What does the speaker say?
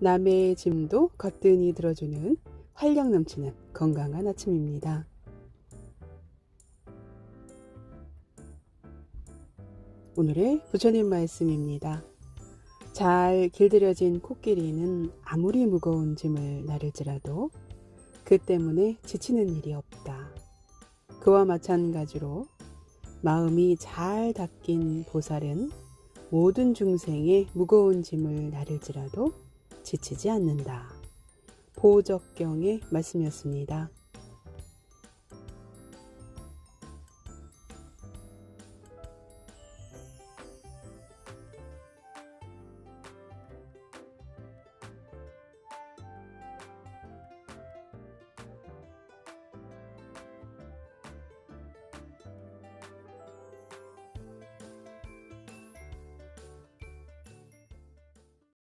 남의 짐도 거뜬히 들어주는 활력 넘치는 건강한 아침입니다. 오늘의 부처님 말씀입니다. 잘 길들여진 코끼리는 아무리 무거운 짐을 나를지라도 그 때문에 지치는 일이 없다. 그와 마찬가지로 마음이 잘 닦인 보살은 모든 중생의 무거운 짐을 나를지라도 지치지 않는다. 보적경의 말씀이었습니다.